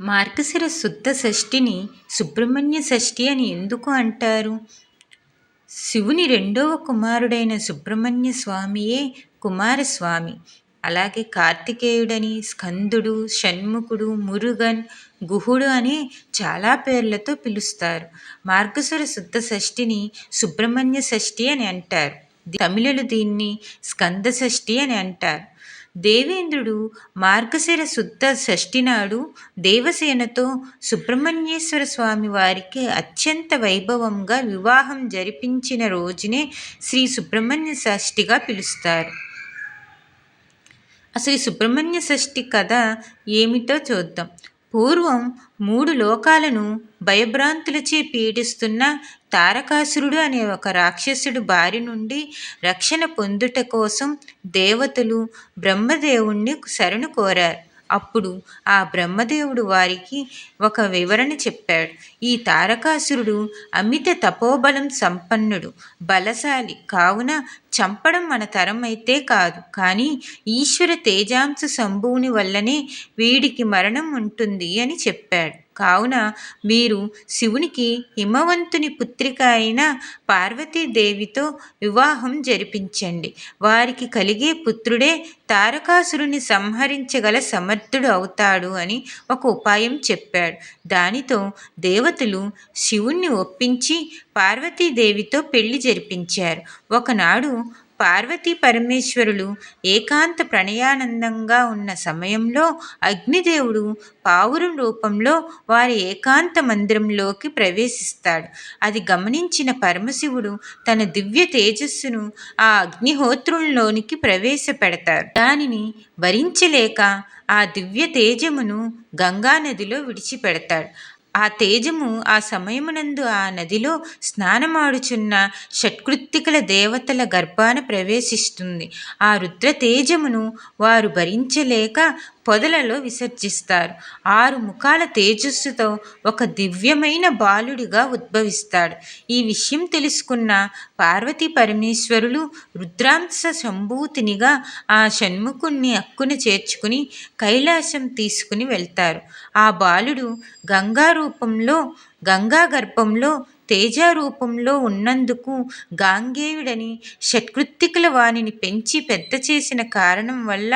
మార్గశిర శుద్ధ షష్ఠిని సుబ్రహ్మణ్య షష్ఠి అని ఎందుకు అంటారు? శివుని రెండవ కుమారుడైన సుబ్రహ్మణ్య స్వామియే కుమారస్వామి. అలాగే కార్తికేయుడని స్కందుడు షణ్ముఖుడు మురుగన్ గుహుడు అనే చాలా పేర్లతో పిలుస్తారు. మార్గశుర శుద్ధ షష్ఠిని సుబ్రహ్మణ్య షష్ఠి అని అంటారు. తమిళులు దీన్ని స్కంద షష్ఠి అని అంటారు. దేవేంద్రుడు మార్గశిర శుద్ధ షష్ఠి నాడు దేవసేనతో సుబ్రహ్మణ్యేశ్వర స్వామి వారికి అత్యంత వైభవంగా వివాహం జరిపించిన రోజునే శ్రీ సుబ్రహ్మణ్య షష్ఠిగా పిలుస్తారు. అసలు సుబ్రహ్మణ్య షష్ఠి కథ ఏమిటో చూద్దాం. పూర్వం మూడు లోకాలను భయభ్రాంతులచే పీడిస్తున్న తారకాసురుడు అనే ఒక రాక్షసుడు బారి నుండి రక్షణ పొందుట కోసం దేవతలు బ్రహ్మదేవుణ్ణి శరణు కోరారు. అప్పుడు ఆ బ్రహ్మదేవుడు వారికి ఒక వివరణ చెప్పాడు. ఈ తారకాసురుడు అమిత తపోబలం సంపన్నుడు బలశాలి కావున చంపడం మన తరం అయితే కాదు. కానీ ఈశ్వర తేజాంశ సంభూని వల్లనే వీడికి మరణం ఉంటుంది అని చెప్పాడు. కావున మీరు శివునికి హిమవంతుని పుత్రిక అయిన పార్వతీదేవితో వివాహం జరిపించండి. వారికి కలిగే పుత్రుడే తారకాసురుని సంహరించగల సమర్థుడు అవుతాడు అని ఒక ఉపాయం చెప్పాడు. దానితో దేవతలు శివుణ్ణి ఒప్పించి పార్వతీదేవితో పెళ్ళి జరిపించారు. ఒకనాడు పార్వతీ పరమేశ్వరులు ఏకాంత ప్రణయానందంగా ఉన్న సమయంలో అగ్నిదేవుడు పావురం రూపంలో వారి ఏకాంత మందిరంలోకి ప్రవేశిస్తాడు. అది గమనించిన పరమశివుడు తన దివ్య తేజస్సును ఆ అగ్నిహోత్రుల్లోనికి ప్రవేశపెడతారు దానిని భరించలేక ఆ దివ్య తేజమును గంగానదిలో విడిచిపెడతాడు. ఆ తేజము ఆ సమయమునందు ఆ నదిలో స్నానమాడుచున్న షట్కృత్తికల దేవతల గర్భాన ప్రవేశిస్తుంది. ఆ రుద్ర తేజమును వారు భరించలేక పొదలలో విసర్జిస్తారు. ఆరు ముఖాల తేజస్సుతో ఒక దివ్యమైన బాలుడిగా ఉద్భవిస్తాడు. ఈ విషయం తెలుసుకున్న పార్వతీ పరమేశ్వరులు రుద్రాంశ సంభూతినిగా ఆ షణ్ముఖుణ్ణి అక్కున చేర్చుకుని కైలాసం తీసుకుని వెళ్తారు. ఆ బాలుడు గంగా రూపంలో గంగా గర్భంలో తేజారూపంలో ఉన్నందుకు గాంగేయుడని షట్కృత్తికుల వాణిని పెంచి పెద్ద చేసిన కారణం వల్ల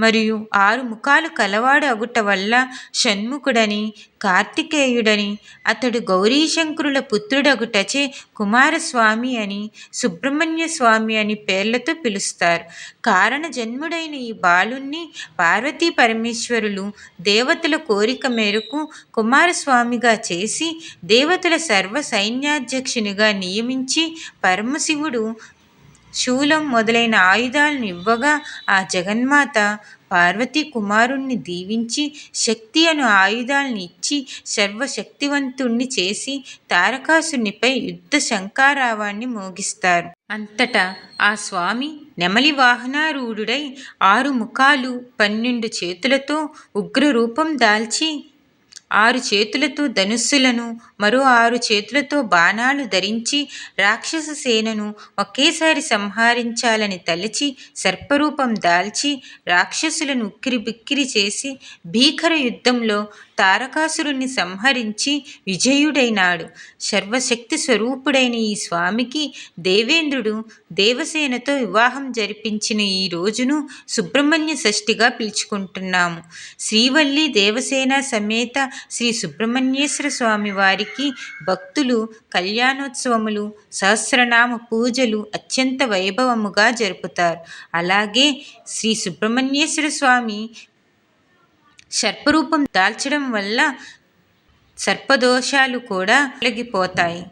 మరియు ఆరు ముఖాలు కలవాడు అగుట వల్ల షణ్ముఖుడని కార్తికేయుడని అతడు గౌరీశంకరుల పుత్రుడగుటచే కుమారస్వామి అని సుబ్రహ్మణ్య స్వామి అని పేర్లతో పిలుస్తారు. కారణ జన్ముడైన ఈ బాలుణ్ణి పార్వతీ పరమేశ్వరులు దేవతల కోరిక మేరకు కుమారస్వామిగా చేసి దేవతల సర్వ సైన్యాధ్యక్షునిగా నియమించి పరమశివుడు శూలం మొదలైన ఆయుధాలను ఇవ్వగా ఆ జగన్మాత పార్వతీ కుమారుణ్ణి దీవించి శక్తి అను ఆయుధాలను ఇచ్చి సర్వశక్తివంతుణ్ణి చేసి తారకాసునిపై యుద్ధ శంకారావాన్ని మోగిస్తారు. అంతటా ఆ స్వామి నెమలి వాహనారూఢుడై ఆరు ముఖాలు పన్నెండు చేతులతో ఉగ్రరూపం దాల్చి ఆరు చేతులతో ధనుస్సులను మరో ఆరు చేతులతో బాణాలు ధరించి రాక్షస సేనను ఒకేసారి సంహరించాలని తలచి సర్పరూపం దాల్చి రాక్షసులను ఉక్కిరి బిక్కిరి చేసి భీకర యుద్ధంలో తారకాసురుణ్ణి సంహరించి విజయుడైనాడు. సర్వశక్తి స్వరూపుడైన ఈ స్వామికి దేవేంద్రుడు దేవసేనతో వివాహం జరిపించిన ఈ రోజును సుబ్రహ్మణ్య షష్ఠిగా పిలుచుకుంటున్నాము. శ్రీవల్లి దేవసేన సమేత శ్రీ సుబ్రహ్మణ్యేశ్వర స్వామి వారికి భక్తులు కళ్యాణోత్సవములు సహస్రనామ పూజలు అత్యంత వైభవముగా జరుపుతారు. అలాగే శ్రీ సుబ్రహ్మణ్యేశ్వర స్వామి సర్పరూపం దాల్చడం వల్ల సర్పదోషాలు కూడా తొలగిపోతాయి.